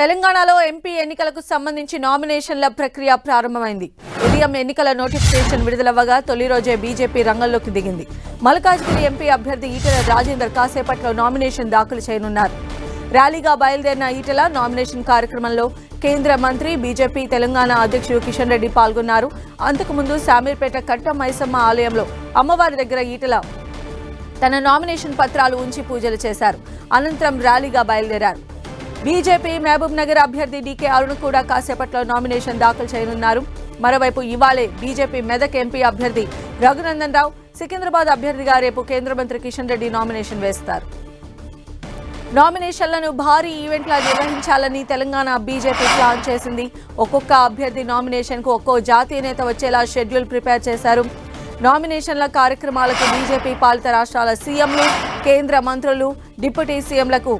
తెలంగాణలో ఎంపీ ఎన్నికలకు సంబంధించి నామినేషన్ల ప్రక్రియ ప్రారంభమైంది. ఉదయం ఎన్నికల నోటిఫికేషన్ విడుదలవ్వగా తొలి రోజే బీజేపీ రంగంలోకి దిగింది. మల్కాజ్గిరి ఎంపీ అభ్యర్థి ఈటెల రాజేందర్ కాసేపట్లో నామినేషన్ దాఖలు చేయనున్నారు. ర్యాలీగా బయలుదేరిన ఈటెల నామినేషన్ కార్యక్రమంలో కేంద్ర మంత్రి బీజేపీ తెలంగాణ అధ్యక్షుడు కిషన్ రెడ్డి పాల్గొన్నారు. అంతకుముందు శామీర్పేట కట్ట మైసమ్మ ఆలయంలో అమ్మవారి దగ్గర ఈటెల తన నామినేషన్ పత్రాలు ఉంచి పూజలు చేశారు. అనంతరం ర్యాలీగా బయలుదేరారు. బీజేపీ మహబూబ్ నగర్ అభ్యర్థి డీకే అరుణ్ కూడా కాసేపట్లో నామినేషన్ దాఖలు చేయనున్నారు. మరోవైపు ఇవాళే బీజేపీ మెదక్ ఎంపీ అభ్యర్థి రఘునందన్ రావు సికింద్రాబాద్ అభ్యర్థిగా రేపు కేంద్ర మంత్రి కిషన్ రెడ్డి నామినేషన్ వేస్తారు. నామినేషన్లను భారీ ఈవెంట్లా నిర్వహించాలని తెలంగాణ బీజేపీ ప్లాన్ చేసింది. ఒక్కొక్క అభ్యర్థి నామినేషన్కు ఒక్కో జాతీయ నేత వచ్చేలా షెడ్యూల్ ప్రిపేర్ చేశారు. నామినేషన్ల కార్యక్రమాలకు బీజేపీ పాలిత రాష్ట్రాల సీఎంలు కేంద్ర మంత్రులు డిప్యూటీ సీఎంలకు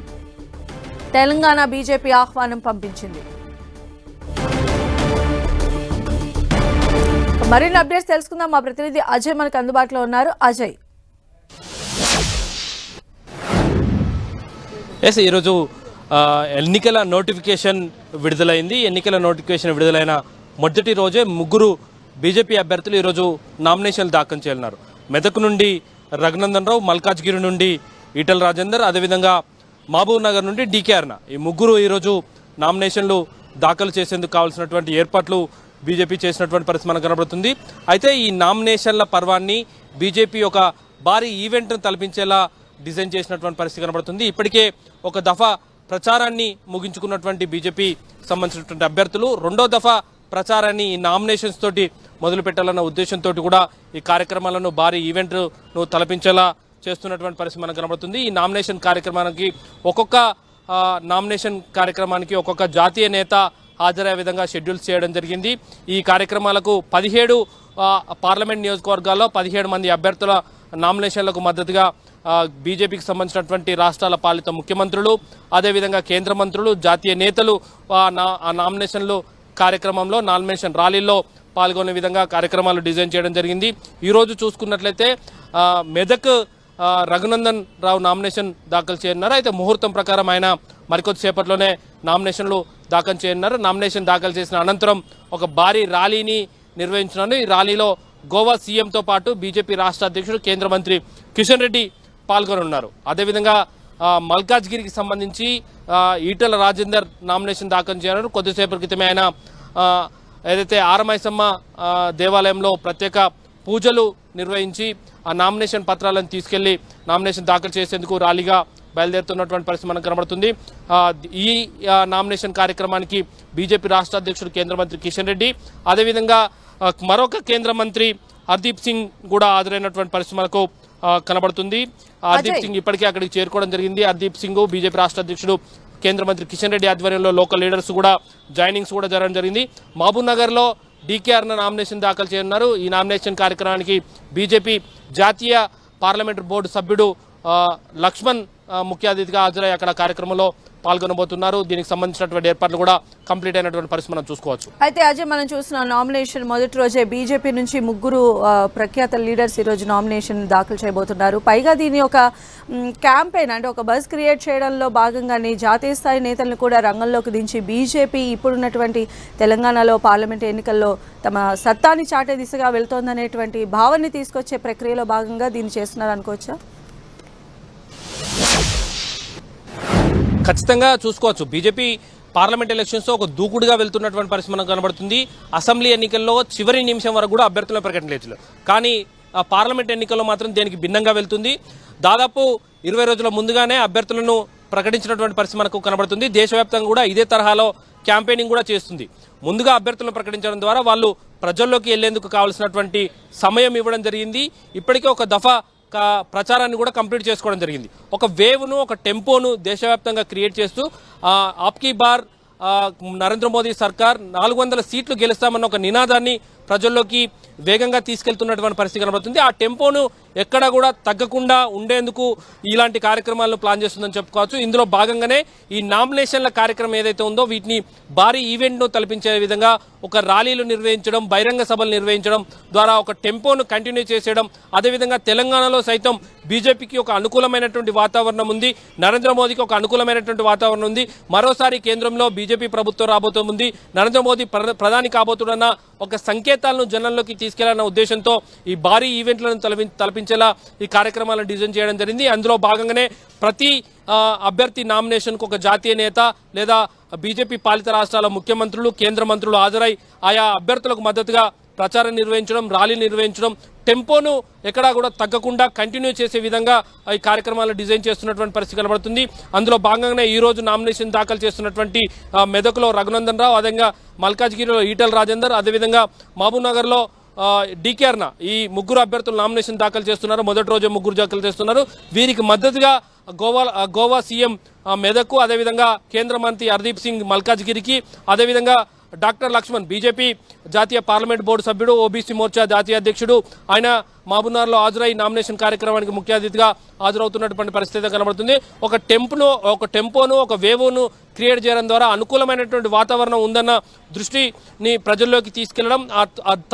తెలంగాణ బీజేపీ ఆహ్వానం పంపించింది. మరిన్ని అప్డేట్స్ తెలుసుకుందాం. మా ప్రతినిధి అజయ్ మనకు అందుబాటులో ఉన్నారు. అజయ్. ఎస్ ఈరోజు ఎన్నికల నోటిఫికేషన్ విడుదలైంది. ఎన్నికల నోటిఫికేషన్ విడుదలైన మొదటి రోజే ముగ్గురు బీజేపీ అభ్యర్థులు ఈరోజు నామినేషన్లు దాఖలు చేయనున్నారు. మెదక్ నుండి రఘునందన్ రావు మల్కాజ్గిరి నుండి ఈటల రాజేందర్ అదేవిధంగా మహబూబ్ నగర్ నుండి డీకేఆర్న ఈ ముగ్గురు ఈరోజు నామినేషన్లు దాఖలు చేసేందుకు కావాల్సినటువంటి ఏర్పాట్లు బీజేపీ చేసినటువంటి పరిస్థితి మనకు కనబడుతుంది. అయితే ఈ నామినేషన్ల పర్వాన్ని బీజేపీ ఒక భారీ ఈవెంట్ను తలపించేలా డిజైన్ చేసినటువంటి పరిస్థితి కనబడుతుంది. ఇప్పటికే ఒక దఫా ప్రచారాన్ని ముగించుకున్నటువంటి బీజేపీ సంబంధించినటువంటి అభ్యర్థులు రెండో దఫా ప్రచారాన్ని ఈ నామినేషన్స్ తోటి మొదలు పెట్టాలన్న ఉద్దేశంతో కూడా ఈ కార్యక్రమాలను భారీ ఈవెంట్ను తలపించేలా చేస్తున్నటువంటి పరిస్థితి మనకు కనబడుతుంది. ఈ నామినేషన్ కార్యక్రమానికి ఒక్కొక్క నామినేషన్ కార్యక్రమానికి ఒక్కొక్క జాతీయ నేత హాజరయ్యే విధంగా షెడ్యూల్ చేయడం జరిగింది. ఈ కార్యక్రమాలకు పదిహేడు పార్లమెంట్ నియోజకవర్గాల్లో పదిహేడు మంది అభ్యర్థుల నామినేషన్లకు మద్దతుగా బీజేపీకి సంబంధించినటువంటి రాష్ట్రాల పాలిత ముఖ్యమంత్రులు అదేవిధంగా కేంద్ర మంత్రులు జాతీయ నేతలు ఆ నామినేషన్లు కార్యక్రమంలో నామినేషన్ ర్యాలీల్లో పాల్గొనే విధంగా కార్యక్రమాలు డిజైన్ చేయడం జరిగింది. ఈరోజు చూసుకున్నట్లయితే మెదక్ రఘునందన్ రావు నామినేషన్ దాఖలు చేయనున్నారు. అయితే ముహూర్తం ప్రకారం ఆయన మరికొద్దిసేపట్లోనే నామినేషన్లు దాఖలు చేయనున్నారు. నామినేషన్ దాఖలు చేసిన అనంతరం ఒక భారీ ర్యాలీని నిర్వహించనున్నారు. ఈ ర్యాలీలో గోవా సీఎంతో పాటు బీజేపీ రాష్ట్ర అధ్యక్షుడు కేంద్ర మంత్రి కిషన్ రెడ్డి పాల్గొనున్నారు అదేవిధంగా మల్కాజ్గిరికి సంబంధించి ఈటల రాజేందర్ నామినేషన్ దాఖలు చేయనున్నారు. కొద్దిసేపటి క్రితమే ఆయన ఏదైతే ఆరమైసమ్మ దేవాలయంలో ప్రత్యేక పూజలు నిర్వహించి ఆ నామినేషన్ పత్రాలను తీసుకెళ్ళి నామినేషన్ దాఖలు చేసేందుకు ర్యాలీగా బయలుదేరుతున్నటువంటి పరిస్థితి మనకు కనబడుతుంది. ఈ నామినేషన్ కార్యక్రమానికి బీజేపీ రాష్ట్ర అధ్యక్షుడు కేంద్ర మంత్రి కిషన్ రెడ్డి అదేవిధంగా మరొక కేంద్ర మంత్రి హర్దీప్ సింగ్ కూడా హాజరైనటువంటి పరిస్థితి మనకు కనబడుతుంది. హర్దీప్ సింగ్ ఇప్పటికే అక్కడికి చేరుకోవడం జరిగింది. హర్దీప్ సింగ్ బీజేపీ రాష్ట్ర అధ్యక్షుడు కేంద్ర మంత్రి కిషన్ రెడ్డి ఆధ్వర్యంలో లోకల్ లీడర్స్ కూడా జాయినింగ్స్ కూడా జరగడం జరిగింది. మహబూబ్ నగర్లో డీకేఆర్ నామినేషన్ దాఖలు చేయనున్నారు. ఈ నామినేషన్ కార్యక్రమానికి బీజేపీ జాతీయ పార్లమెంటరీ బోర్డు సభ్యుడు లక్ష్మణ్ ముఖ్య అతిథిగా హాజరై అక్కడ కార్యక్రమంలో పాల్గొనబోతున్నారు. దీనికి సంబంధించినటువంటి ఏర్పాట్లు కూడా కంప్లీట్ అయినటువంటి పరిస్థితి మనం చూసుకోవచ్చు. అయితే అజయ్ మనం చూసిన నామినేషన్ మొదటి రోజే బీజేపీ నుంచి ముగ్గురు ప్రఖ్యాత లీడర్స్ ఈరోజు నామినేషన్ దాఖలు చేయబోతున్నారు. పైగా దీని ఒక క్యాంపెయిన్ అంటే ఒక బస్ క్రియేట్ చేయడంలో భాగంగానే జాతీయ స్థాయి నేతలను కూడా రంగంలోకి దించి బీజేపీ ఇప్పుడున్నటువంటి తెలంగాణలో పార్లమెంట్ ఎన్నికల్లో తమ సత్తాని చాటే దిశగా వెళ్తోందనేటువంటి భావాన్ని తీసుకొచ్చే ప్రక్రియలో భాగంగా దీన్ని చేస్తున్నారు అనుకోవచ్చా ఖచ్చితంగా చూసుకోవచ్చు. బీజేపీ పార్లమెంట్ ఎలక్షన్స్ ఒక దూకుడుగా వెళ్తున్నటువంటి పరిస్థితి మనకు కనబడుతుంది. అసెంబ్లీ ఎన్నికల్లో చివరి నిమిషం వరకు కూడా అభ్యర్థులను ప్రకటించలేదు కానీ పార్లమెంట్ ఎన్నికల్లో మాత్రం దేనికి భిన్నంగా వెళ్తుంది. దాదాపు ఇరవై రోజుల ముందుగానే అభ్యర్థులను ప్రకటించినటువంటి పరిస్థితి మనకు కనబడుతుంది. దేశవ్యాప్తంగా కూడా ఇదే తరహాలో క్యాంపెయినింగ్ కూడా చేస్తుంది. ముందుగా అభ్యర్థులను ప్రకటించడం ద్వారా వాళ్ళు ప్రజల్లోకి వెళ్ళేందుకు కావాల్సినటువంటి సమయం ఇవ్వడం జరిగింది. ఇప్పటికే ఒక దఫా ప్రచారాన్ని కూడా కంప్లీట్ చేసుకోవడం జరిగింది. ఒక వేవ్ను ఒక టెంపోను దేశవ్యాప్తంగా క్రియేట్ చేస్తూ ఆప్కీ బార్ నరేంద్ర మోదీ సర్కార్ నాలుగు వందల సీట్లు గెలుస్తామన్న ఒక నినాదాన్ని ప్రజల్లోకి వేగంగా తీసుకెళ్తున్నటువంటి పరిస్థితి కనబడుతుంది. ఆ టెంపోను ఎక్కడ కూడా తగ్గకుండా ఉండేందుకు ఇలాంటి కార్యక్రమాలను ప్లాన్ చేస్తుందని చెప్పుకోవచ్చు. ఇందులో భాగంగానే ఈ నామినేషన్ల కార్యక్రమం ఏదైతే ఉందో వీటిని భారీ ఈవెంట్ను తలపించే విధంగా ఒక ర్యాలీలు నిర్వహించడం బహిరంగ సభలు నిర్వహించడం ద్వారా ఒక టెంపోను కంటిన్యూ చేసేయడం అదేవిధంగా తెలంగాణలో సైతం బీజేపీకి ఒక అనుకూలమైనటువంటి వాతావరణం ఉంది. నరేంద్ర మోదీకి ఒక అనుకూలమైనటువంటి వాతావరణం ఉంది. మరోసారి కేంద్రంలో బీజేపీ ప్రభుత్వం రాబోతోంది. నరేంద్ర మోదీ ప్రధాని కాబోతున్న ఒక సంకేతాలను జనంలోకి తీసుకెళ్ళాలన్న ఉద్దేశంతో ఈ భారీ ఈవెంట్లను తలపి తలపించేలా ఈ కార్యక్రమాలను డిజైన్ చేయడం జరిగింది. అందులో భాగంగానే ప్రతి అభ్యర్థి నామినేషన్కు ఒక జాతీయ నేత లేదా బీజేపీ పాలిత రాష్ట్రాల ముఖ్యమంత్రులు కేంద్ర మంత్రులు హాజరై ఆయా అభ్యర్థులకు మద్దతుగా ప్రచారం నిర్వహించడం ర్యాలీ నిర్వహించడం టెంపోను ఎక్కడా కూడా తగ్గకుండా కంటిన్యూ చేసే విధంగా ఈ కార్యక్రమాలను డిజైన్ చేస్తున్నటువంటి పరిస్థితి కనబడుతుంది. అందులో భాగంగానే ఈ రోజు నామినేషన్ దాఖలు చేస్తున్నటువంటి మెదకులో రఘునందన్ రావు అదేవిధంగా మల్కాజ్గిరిలో ఈటల రాజేందర్ అదేవిధంగా మహబూబ్నగర్లో డికేర్న ఈ ముగ్గురు అభ్యర్థులు నామినేషన్ దాఖలు చేస్తున్నారు. మొదటి రోజు ముగ్గురు దాఖలు చేస్తున్నారు. వీరికి మద్దతుగా గోవా గోవా సీఎం మెదక్కు అదేవిధంగా కేంద్ర మంత్రి హర్దీప్ సింగ్ మల్కాజ్గిరికి అదేవిధంగా డాక్టర్ లక్ష్మణ్ బీజేపీ జాతీయ పార్లమెంట్ బోర్డు సభ్యుడు ఓబీసీ మోర్చా జాతీయ అధ్యక్షుడు. ఆయన మహబూబ్నగర్లో హాజరై నామినేషన్ కార్యక్రమానికి ముఖ్య అతిథిగా హాజరవుతున్నటువంటి పరిస్థితి కనబడుతుంది. ఒక టెంపును ఒక టెంపోను ఒక వేవును క్రియేట్ చేయడం ద్వారా అనుకూలమైనటువంటి వాతావరణం ఉందన్న దృష్టిని ప్రజల్లోకి తీసుకెళ్ళడం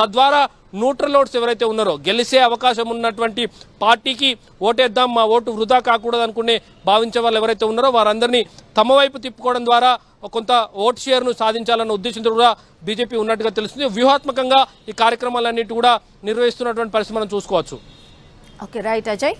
తద్వారా న్యూట్రల్ ఓట్స్ ఎవరైతే ఉన్నారో గెలిసే అవకాశం ఉన్నటువంటి పార్టీకి ఓటేద్దాం మా ఓటు వృధా కాకూడదు అనుకునే భావించే వాళ్ళు ఎవరైతే ఉన్నారో వారందరినీ తమ వైపు తిప్పుకోవడం ద్వారా కొంత ఓట్ షేర్ను సాధించాలన్న ఉద్దేశంతో కూడా బీజేపీ ఉన్నట్టుగా తెలుస్తుంది. వ్యూహాత్మకంగా ఈ కార్యక్రమాలన్నిటి కూడా నిర్వహిస్తున్నటువంటి పరిస్థితి మనం చూసుకోవచ్చు. Okay right Ajay.